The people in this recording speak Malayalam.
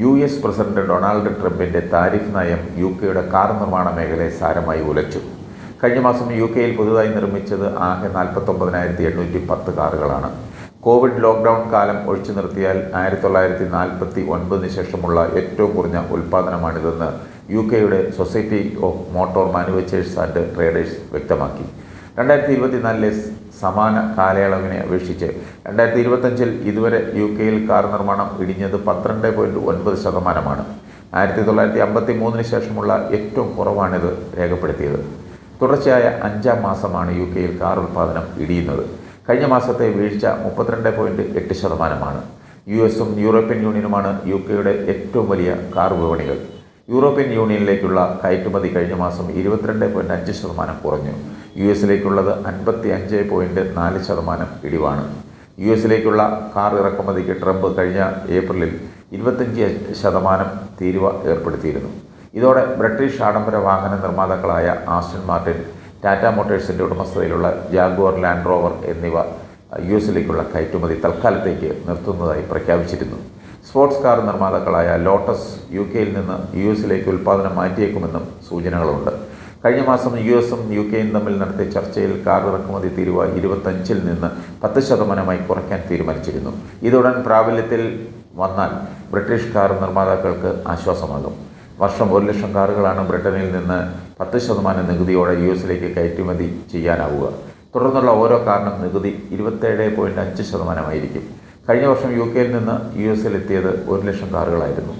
യു എസ് പ്രസിഡന്റ് ഡൊണാൾഡ് ട്രംപിന്റെ താരിഫ് നയം യു കെയുടെ കാർ നിർമ്മാണ മേഖലയെ സാരമായി ഉലച്ചു. കഴിഞ്ഞ മാസം യു കെയിൽ പുതുതായി നിർമ്മിച്ചത് ആകെ നാൽപ്പത്തൊമ്പതിനായിരത്തി എണ്ണൂറ്റി പത്ത് കാറുകളാണ്. കോവിഡ് ലോക്ക്ഡൗൺ കാലം ഒഴിച്ചു നിർത്തിയാൽ ആയിരത്തി തൊള്ളായിരത്തി നാൽപ്പത്തി ഒൻപതിന് ശേഷമുള്ള ഏറ്റവും കുറഞ്ഞ ഉൽപ്പാദനമാണിതെന്ന് യു കെയുടെ society of motor manufacturers and traders വ്യക്തമാക്കി. രണ്ടായിരത്തി ഇരുപത്തിനാലിലെ സമാന കാലയളവിനെ അപേക്ഷിച്ച് രണ്ടായിരത്തി ഇരുപത്തഞ്ചിൽ ഇതുവരെ യു കെയിൽ കാർ നിർമ്മാണം ഇടിഞ്ഞത് പന്ത്രണ്ട് പോയിന്റ് ഒൻപത് ശതമാനമാണ്. ആയിരത്തി തൊള്ളായിരത്തി അമ്പത്തി മൂന്നിന് ശേഷമുള്ള ഏറ്റവും കുറവാണിത് രേഖപ്പെടുത്തിയത്. തുടർച്ചയായ അഞ്ചാം മാസമാണ് യു കെയിൽ കാർ ഉൽപ്പാദനം ഇടിയുന്നത്. കഴിഞ്ഞ മാസത്തെ വീഴ്ച മുപ്പത്തിരണ്ട് പോയിന്റ് എട്ട് ശതമാനമാണ്. യു എസും യൂറോപ്യൻ യൂണിയനുമാണ് യു കെയുടെ ഏറ്റവും വലിയ കാർ വിപണികൾ. യൂറോപ്യൻ യൂണിയനിലേക്കുള്ള കയറ്റുമതി കഴിഞ്ഞ മാസം ഇരുപത്തിരണ്ട് പോയിന്റ് അഞ്ച് ശതമാനം കുറഞ്ഞു. യു എസിലേക്കുള്ളത് അൻപത്തി അഞ്ച് പോയിന്റ് നാല് ശതമാനം ഇടിവാണ്. യു എസിലേക്കുള്ള കാർ ഇറക്കുമതിക്ക് ട്രംപ് കഴിഞ്ഞ ഏപ്രിലിൽ ഇരുപത്തഞ്ച് ശതമാനം തീരുവ ഏർപ്പെടുത്തിയിരുന്നു. ഇതോടെ ബ്രിട്ടീഷ് ആഡംബര വാഹന നിർമ്മാതാക്കളായ ആസ്റ്റൺ മാർട്ടിൻ ടാറ്റ മോട്ടേഴ്സിന്റെ ഉടമസ്ഥതയിലുള്ള ജാഗ്വാർ ലാൻഡ് റോവർ എന്നിവ യു എസിലേക്കുള്ള കയറ്റുമതി തൽക്കാലത്തേക്ക് നിർത്തുന്നതായി പ്രഖ്യാപിച്ചിരുന്നു. സ്പോർട്സ് കാർ നിർമ്മാതാക്കളായ ലോട്ടസ് യു കെയിൽ നിന്ന് യു എസിലേക്ക് ഉൽപ്പാദനം മാറ്റിയേക്കുമെന്നും സൂചനകളുണ്ട്. കഴിഞ്ഞ മാസം യു എസും യു കെയും തമ്മിൽ നടത്തിയ ചർച്ചയിൽ കാർ ഇറക്കുമതി തീരുവ ഇരുപത്തഞ്ചിൽ നിന്ന് പത്ത് ശതമാനമായി കുറയ്ക്കാൻ തീരുമാനിച്ചിരുന്നു. ഇതുടൻ പ്രാബല്യത്തിൽ വന്നാൽ ബ്രിട്ടീഷ് കാർ നിർമ്മാതാക്കൾക്ക് ആശ്വാസമാകും. വർഷം ഒരു ലക്ഷം കാറുകളാണ് ബ്രിട്ടനിൽ നിന്ന് പത്ത് ശതമാനം നികുതിയോടെ യു എസിലേക്ക് കയറ്റുമതി ചെയ്യാനാവുക. തുടർന്നുള്ള ഓരോ കാറിനും നികുതി ഇരുപത്തേഴ് പോയിന്റ് അഞ്ച് ശതമാനമായിരിക്കും. കഴിഞ്ഞ വർഷം യു കെയിൽ നിന്ന് യു എസിലെത്തിയത് ഒരു ലക്ഷം കാറുകളായിരുന്നു.